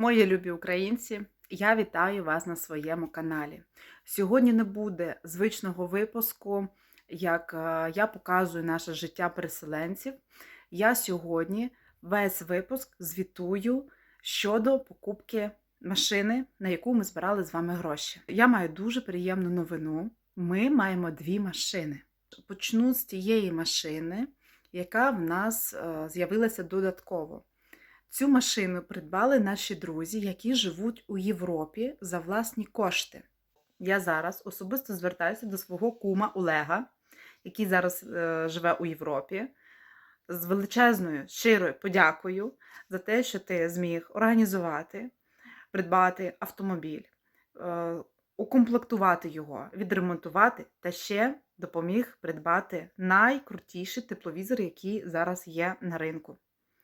Мої любі українці, я вітаю вас на своєму каналі. Сьогодні не буде звичного випуску, як е, я показую наше життя переселенців. Я сьогодні весь випуск звітую щодо покупки машини, на яку ми збирали з вами гроші. Я маю дуже приємну новину. Ми маємо дві машини. Почну з тієї машини, яка в нас е, з'явилася додатково. Цю машину придбали наші друзі, які живуть у Європі за власні кошти. Я зараз особисто звертаюся до свого кума Олега, який зараз е, живе у Європі, з величезною щирою подякою за те, що ти зміг організувати, придбати автомобіль, е, укомплектувати його, відремонтувати та ще допоміг придбати найкрутіший тепловізор, який зараз є на ринку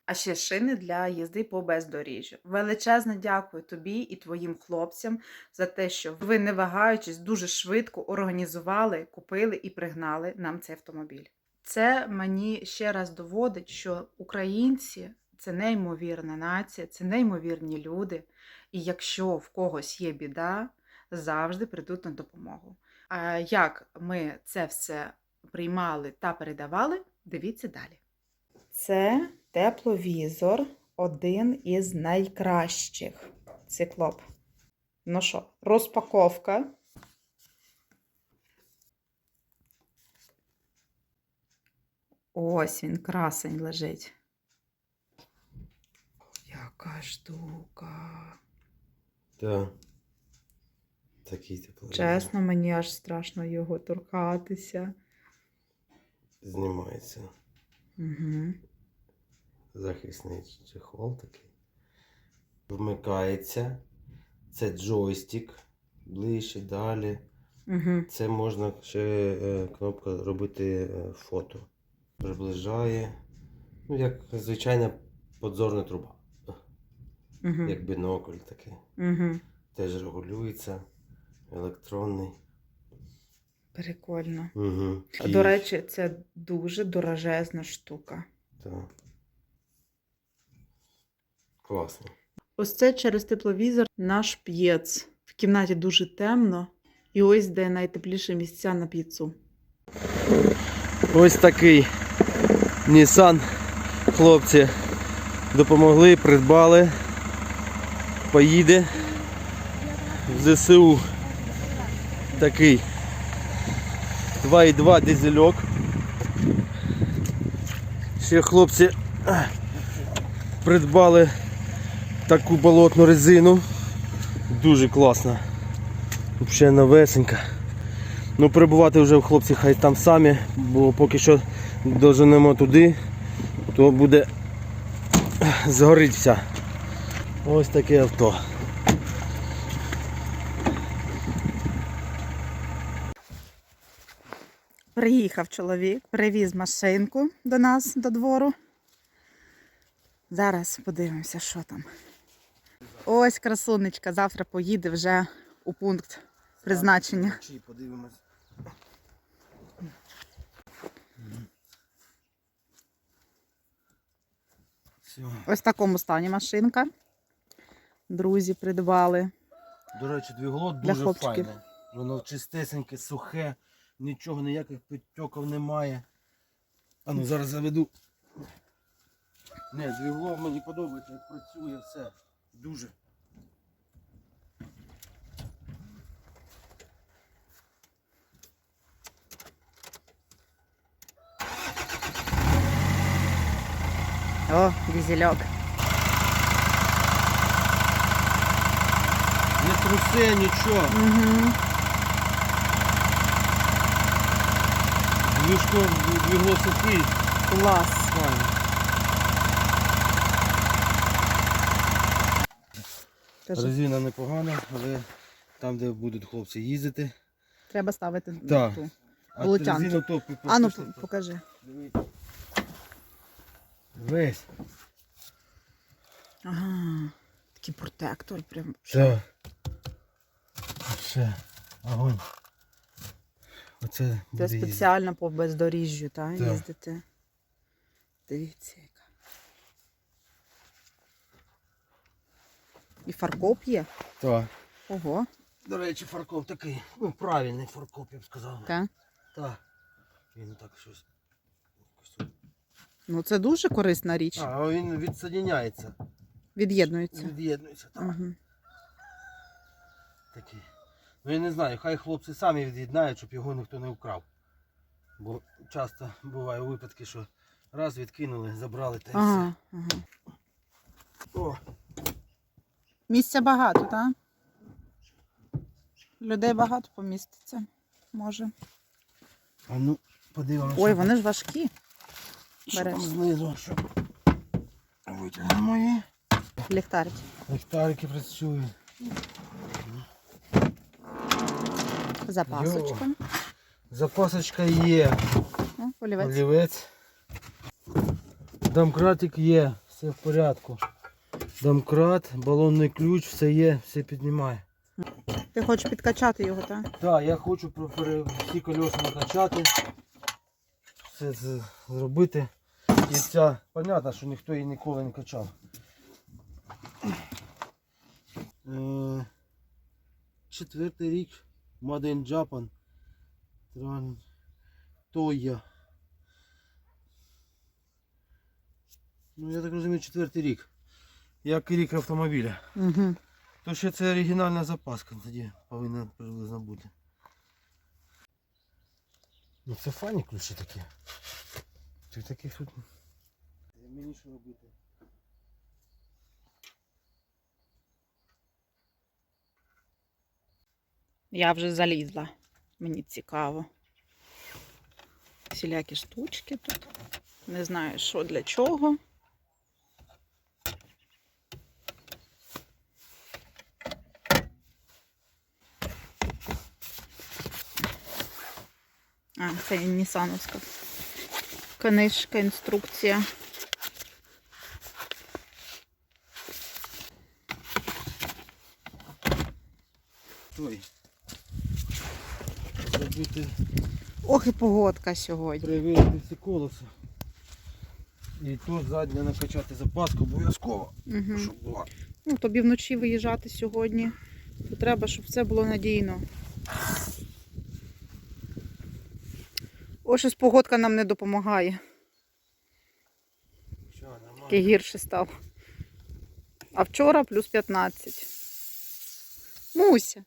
а ще шини для їзди по бездоріжжю. Величезне дякую тобі і твоїм хлопцям за те, що ви, не вагаючись, дуже швидко організували, купили і пригнали нам цей автомобіль. Це мені ще раз доводить, що українці це неймовірна нація, це неймовірні люди. І якщо в когось є біда, завжди прийдуть на допомогу. А як ми це все приймали та передавали, дивіться далі. Це тепловізор один із найкращих. Циклоп. Ну що, розпаковка. Ось він, красень лежить. Яка штука. Так. Такий тепло. Чесно, мені аж страшно його торкатися. Знімається. Угу. Захисний чехол такий. Вмикається. Це джойстик. Ближче, далі. Угу. Це можна ще е, кнопка робити е, фото. Приближає. Ну, як звичайна подзорна труба. Угу. Як бінокль такий. Угу. Теж регулюється. Електронний. Прикольно. Угу. До речі, це дуже дорожезна штука. Так. Класно. Ось це через тепловізор наш п'єц. В кімнаті дуже темно, і ось де найтепліші місця на п'єцу. Ось такий Nissan хлопці допомогли, придбали. Поїде в ЗСУ такий 2,2 дизельок. Ще хлопці придбали таку болотну резину. Дуже класна. Взагалі новесенька. Ну, перебувати вже хлопці хай там самі, бо поки що доженемо туди, то буде згорить вся. Ось таке авто. Приїхав чоловік, привіз машинку до нас, до двору. Зараз подивимося, що там. Ось красунечка, завтра поїде вже у пункт призначення. Подивимось. Ось в такому стані машинка. Друзі придбали. До речі, двігло дуже файне. Воно чистесеньке, сухе, нічого, ніяких підтьоків немає. А ну зараз заведу. Не, двігло мені подобається, як працює все. Дуже. О, дізельок. Не трусе, нічого. Угу. Двіжко, двігло сухий. Клас. Резина непогана, але там, де будуть хлопці їздити. треба ставити Так. ту. А резину то А ну покажи. Весь. Ага. Такий протектор прям. Все. Все. Огонь. Оце Це буде їздити. спеціально по бездоріжжю, та, Так. їздити. Дивіться, яка. І фаркоп є. Так. Ого. До речі, фаркоп такий. Ну, правильний фаркоп, я б сказав. Так. Так. Він так щось. Ну це дуже корисна річ. А, він відсоединяється. Від'єднується. Від'єднується, так. Угу. Такий. Ну я не знаю, хай хлопці самі від'єднають, щоб його ніхто не вкрав. Бо часто бувають випадки, що раз відкинули, забрали та й Ага, ага. все. О, Місця багато, так? Людей багато поміститься. Може. а ну, подивимося. Ой, вони ж важкі. що береш. там знизу, що витягнемо її. Ліхтарики. Ліхтарики працюють. Запасочка. Запасочка є. Олівець. Олівець. Домкратик є, все в порядку. Домкрат, балонний ключ, все є, все піднімає. Ти хочеш підкачати його, так? Так, я хочу всі колеса накачати, все це зробити. І ця, понятно, що ніхто її ніколи не качав. Е, Четвертий рік, Made in Japan. Тран- Toya. Ну, я так розумію, четвертий рік. Як і рік автомобіля. Угу. То ще це оригінальна запаска тоді повинна приблизно бути. Ну це фані ключі такі. Ти таких тут. Мені що робити? Я вже залізла. Мені цікаво. Всілякі штучки тут. Не знаю, що для чого. Це Нісановська. Книжка, інструкція. Той. Зробити, Ох і погодка сьогодні. перевірити всі колеса. І тут задня накачати запаску обов'язково, Угу. щоб була. Ну, тобі вночі виїжджати сьогодні. То треба, щоб все було надійно. О, щось погодка нам не допомагає. Що, гірше став. А вчора плюс 15. Муся.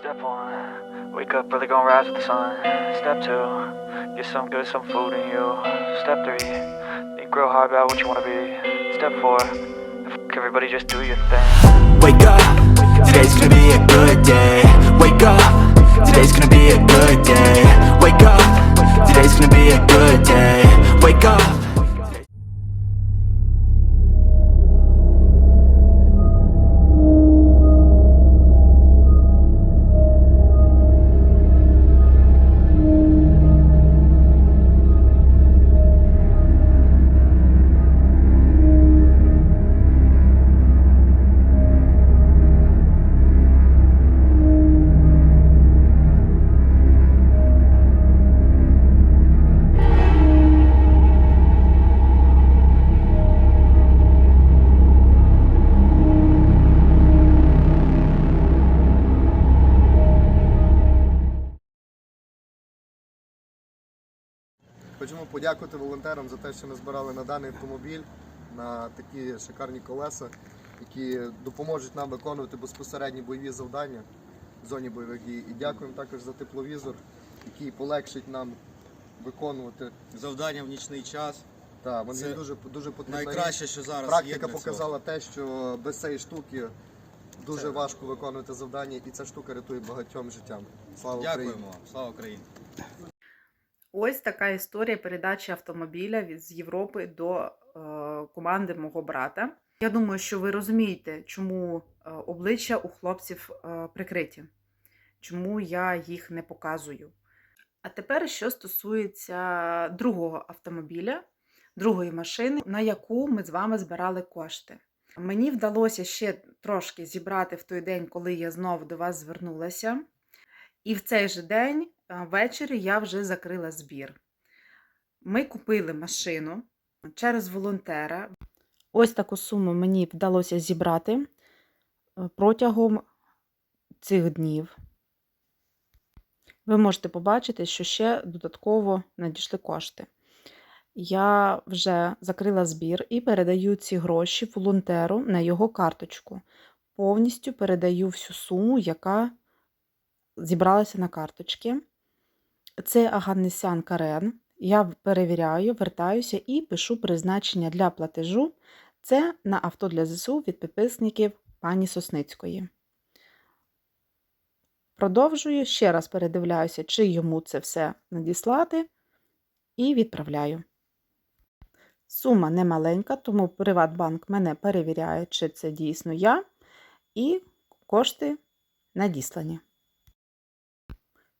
Step one, wake up early, gonna rise with the sun. Step two, get some good, some food in you. Step three, think real hard about what you wanna be. Step four, f- everybody just do your thing. Wake up, today's gonna be a good gonna Хочемо подякувати волонтерам за те, що назбирали на даний автомобіль, на такі шикарні колеса, які допоможуть нам виконувати безпосередні бойові завдання в зоні бойових дій. І дякуємо також за тепловізор, який полегшить нам виконувати. завдання в нічний час. Та, вони Це дуже дуже потрібна річ. Найкраще, що зараз Практика цього. показала те, що без цієї штуки дуже важко виконувати завдання, і ця штука рятує багатьом життям. Слава Україні! Дякуємо вам. Слава Україні! Ось така історія передачі автомобіля з Європи до е, команди мого брата. Я думаю, що ви розумієте, чому е, обличчя у хлопців е, прикриті, чому я їх не показую. А тепер, що стосується другого автомобіля, другої машини, на яку ми з вами збирали кошти. Мені вдалося ще трошки зібрати в той день, коли я знову до вас звернулася. І в цей же день ввечері я вже закрила збір. Ми купили машину, через волонтера. Ось таку суму мені вдалося зібрати е, протягом цих днів. Ви можете побачити, що ще додатково надійшли кошти. Я вже закрила збір і передаю ці гроші волонтеру на його карточку. Повністю передаю всю суму, яка зібралася на карточки. Це Аганесян Карен. Я перевіряю, вертаюся і пишу призначення для платежу. Це на авто для ЗСУ від підписників пані Сосницької. Продовжую, ще раз передивляюся, чи йому це все надіслати, і відправляю. Сума не маленька, тому Приватбанк мене перевіряє, чи це дійсно я, і кошти надіслані.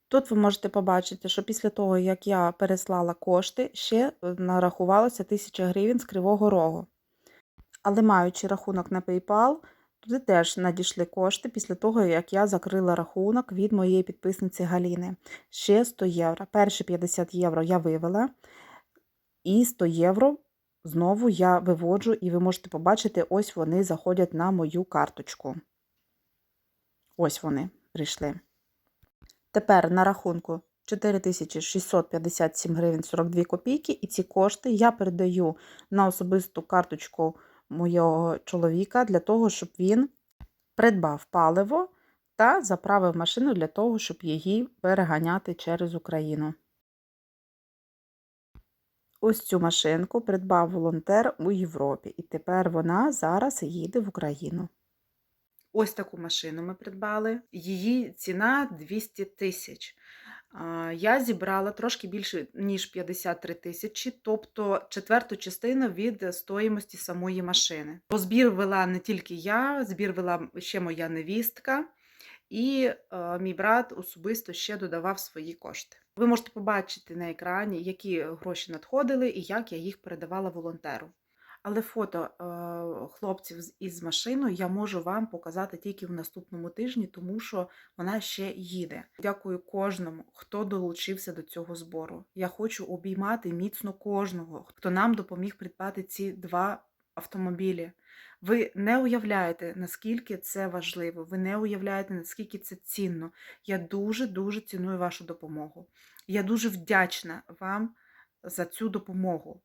Тут ви можете побачити, що після того, як я переслала кошти, ще е, нарахувалося 1000 гривень з Кривого Рогу. Але маючи рахунок на PayPal, туди теж надійшли кошти після того, як я закрила рахунок від моєї підписниці Галіни. Ще 100 євро. Перші 50 євро я вивела, і 100 євро знову я виводжу, і ви можете побачити, ось вони заходять на мою карточку. Ось вони прийшли. Тепер на рахунку 4657 гривень 42 копійки, і ці кошти я передаю на особисту карточку моєго чоловіка для того, щоб він придбав паливо та заправив машину для того, щоб її переганяти через Україну. Ось цю машинку придбав волонтер у Європі, і тепер вона зараз їде в Україну. Ось таку машину ми придбали. Її ціна 200 тисяч. Я зібрала трошки більше, ніж 53 тисячі, тобто четверту частину від стоїмості самої машини. Бо збір вела не тільки я, збір вела ще моя невістка, і е, мій брат особисто ще додавав свої кошти. Ви можете побачити на екрані, які гроші надходили і як я їх передавала волонтеру. Але фото е, хлопців із машиною я можу вам показати тільки в наступному тижні, тому що вона ще їде. Дякую кожному, хто долучився до цього збору. Я хочу обіймати міцно кожного, хто нам допоміг придбати ці два автомобілі. Ви не уявляєте, наскільки це важливо. Ви не уявляєте, наскільки це цінно. Я дуже дуже ціную вашу допомогу. Я дуже вдячна вам за цю допомогу.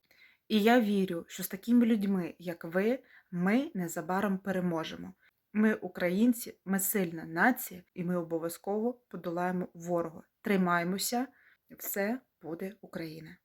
І я вірю, що з такими людьми, як ви, ми незабаром переможемо. Ми українці, ми сильна нація, і ми обов'язково подолаємо ворога. Тримаймося, все буде Україна!